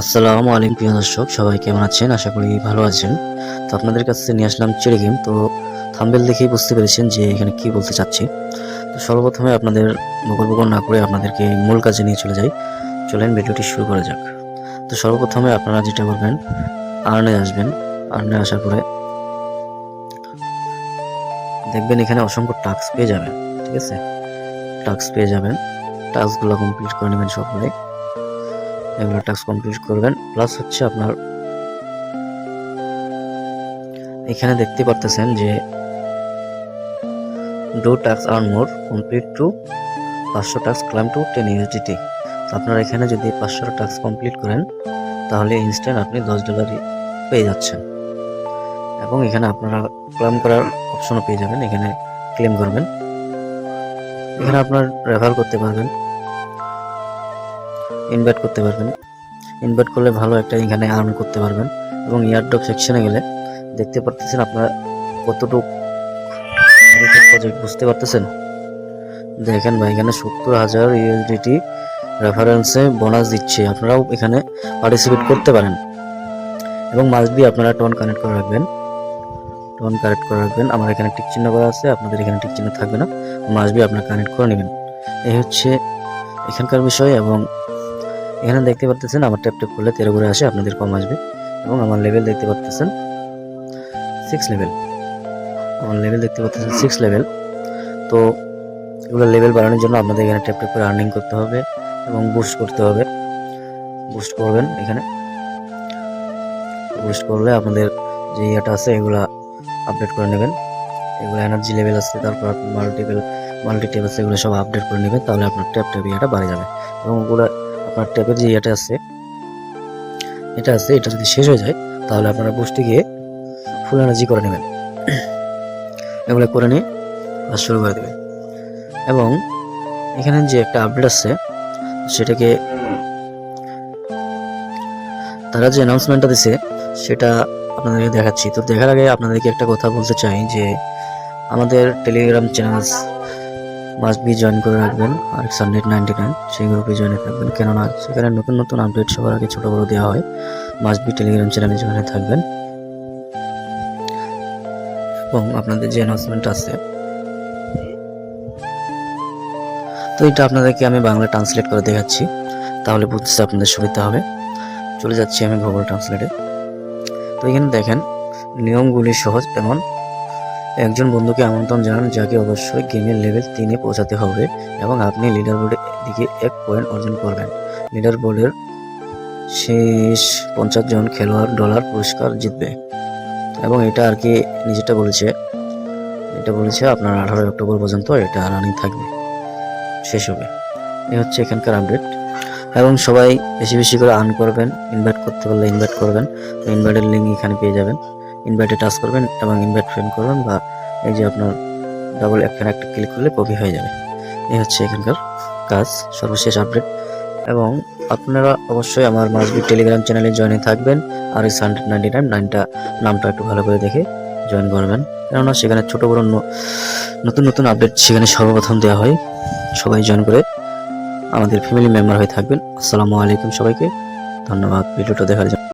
আসসালামু আলাইকুম প্রিয় দর্শক, সবাই কেমন আছেন? আশা করি ভালো আছেন। তো আপনাদের কাছে নিয়ে আসলাম চেড়ে গেম তো থাম্বেল দেখেই বুঝতে পেরেছেন যে এখানে কি বলতে চাচ্ছি। তো সর্বপ্রথমে আপনাদের বকর বকর না করে আপনাদেরকে মূল কাজে নিয়ে চলে যাই। চলেন ভিডিওটি শুরু করা যাক। তো সর্বপ্রথমে আপনারা যেটা করবেন আর্নে আসবেন। আর্নে আসার পরে দেখবেন এখানে অসংখ্য টাস্ক পেয়ে যাবেন, ঠিক আছে? টাস্ক পেয়ে যাবেন। টাস্কগুলো কমপ্লিট করে নেবেন সকলে। এগুলো টাস্ক কমপ্লিট করবেন প্লাস হচ্ছে আপনার এখানে দেখতে পারতেছেন যে do task earn more complete to পাঁচশো task claim to ten USDT আপনারা এখানে যদি পাঁচশো টাস্ক কমপ্লিট করেন, তাহলে ইনস্ট্যান্ট আপনি দশ ডলারই পেয়ে যাচ্ছেন। এবং এখানে আপনারা ক্লেম করার অপশনও পেয়ে যাবেন, এখানে ক্লেম করবেন। এখানে আপনার রেফার করতে পারবেন। ইনভাইট করতে পারবেন। ইনভাইট করলে ভালো একটা এখানে আর্ন করতে পারবেন। এবং ইয়ারড্রপ সেকশনে গেলে দেখতে পারতেছেন আপনারা কতটুকু প্রজেক্ট বুঝতে পারতেছেন? দেখেন ভাই, এখানে সত্তর হাজার ইউএসডিটি রেফারেন্সে বোনাস দিচ্ছে। আপনারাও এখানে পার্টিসিপেট করতে পারেন। এবং মাস্ট বি আপনারা টন কানেক্ট করে রাখবেন। টোন কানেক্ট করে রাখবেন। আমার এখানে টিক চিহ্ন করা আছে, আপনাদের এখানে টিক চিহ্ন থাকবে না। মাস্ট বি আপনারা কানেক্ট করে নেবেন। এই হচ্ছে এখানকার বিষয় এবং এখানে দেখতে পারতেছেন আমার ট্যাপ ট্যাপ করলে তেরো করে আসে, আপনাদের কম আসবে। এবং আমার লেভেল দেখতে পারতেছেন সিক্স লেভেল আমার লেভেল দেখতে পাচ্ছেন সিক্স লেভেল তো এগুলো লেভেল বাড়ানোর জন্য আপনাদের এখানে ট্যাপ ট্যাপ করে আর্নিং করতে হবে এবং বুস্ট করতে হবে। বুস্ট করবেন এখানে। বুস্ট করলে আপনাদের যে ইয়েটা আছে, এগুলা আপডেট করে নেবেন। এগুলো এনার্জি লেভেল আছে, তারপর মাল্টিপেল মাল্টি ট্যাপ আছে, এগুলো সব আপডেট করে নেবেন, তাহলে আপনার ট্যাপ ট্যাপ ইয়েটা বাড়ে যাবে। এবং ওগুলো আপনার ট্যাপের যে ইয়েটা আছে, এটা আছে, এটা যদি শেষ হয়ে যায়, তাহলে আপনারা বুস্টে গিয়ে ফুল এনার্জি করে নেবেন। এগুলো করে নিয়ে কাজ শুরু করে দেবে এবং এখানে যে একটা আপডেট আছে, সেটাকে তারা যে অ্যানাউন্সমেন্টটা দিছে, সেটা আপনাদেরকে দেখাচ্ছি। তো দেখার আগে আপনাদেরকে একটা কথা বলতে চাই যে, আমাদের Telegram channel must be join করে রাখবেন, আর সানডেট নাইনটি নাইন সেই গ্রুপে জয়েন থাকবেন। কেননা সেখানে নতুন নতুন আপডেট সবার আগে ছোটো বড়ো দেওয়া হয়। মাস্ট বি টেলিগ্রাম চ্যানেলে যেখানে থাকবেন। এবং আপনাদের যে অ্যানাউন্সমেন্ট আছে। তো এটা আপনাদেরকে আমি বাংলা ট্রান্সলেট করে দেখাচ্ছি। তাহলে বুঝতে আপনাদের সুবিধা হবে। চলে যাচ্ছি আমি গুগল ট্রান্সলেটে তো এখানে দেখেন, নিয়মগুলি সহজ যেমন একজন বন্ধুকে আমন্ত্রণ জানান, যাকে অবশ্যই গেমের লেভেল তিনে পৌঁছাতে হবে এবং আপনি লিডার বোর্ডের দিকে এক পয়েন্ট অর্জন করবেন। লিডার বোর্ডের শেষ পঞ্চাশ জন খেলোয়াড় ডলার পুরস্কার জিতবে। এবং এটা আর কি নিজেটা বলেছে। এটা বলেছে আপনার আঠারোই অক্টোবর পর্যন্ত এটা রানিং থাকবে। শেষ হবে। এ হচ্ছে এখানকার আপডেট এবং সবাই বেশি বেশি করে আর্ন করবেন ইনভাইট করতে পারলে ইনভাইট করবেন। ইনভাইটের লিঙ্ক এখানে পেয়ে যাবেন। ইনভাইটে টাচ করবেন এবং ইনভাইট ফ্রেন্ড করবেন বা এই যে আপনার ডাবল এখানে একটা ক্লিক করলে কপি হয়ে যাবে। এই হচ্ছে এখানকার কাজ, সর্বশেষ আপডেট এবং আপনারা অবশ্যই আমার মাসবি টেলিগ্রাম চ্যানেলে জয়েন থাকবেন আর এই হান্ড্রেড নাইনটি নাইন নাইনটা নামটা একটু ভালো করে দেখে জয়েন করবেন কেননা সেখানে ছোটো বড় নতুন নতুন আপডেট সেখানে সর্বপ্রথম দেওয়া হয়। সবাই জয়েন করে আমাদের ফ্যামিলি মেম্বার হয়ে থাকবেন। আসসালামু আলাইকুম সবাইকে। ধন্যবাদ ভিডিওটা দেখার জন্য।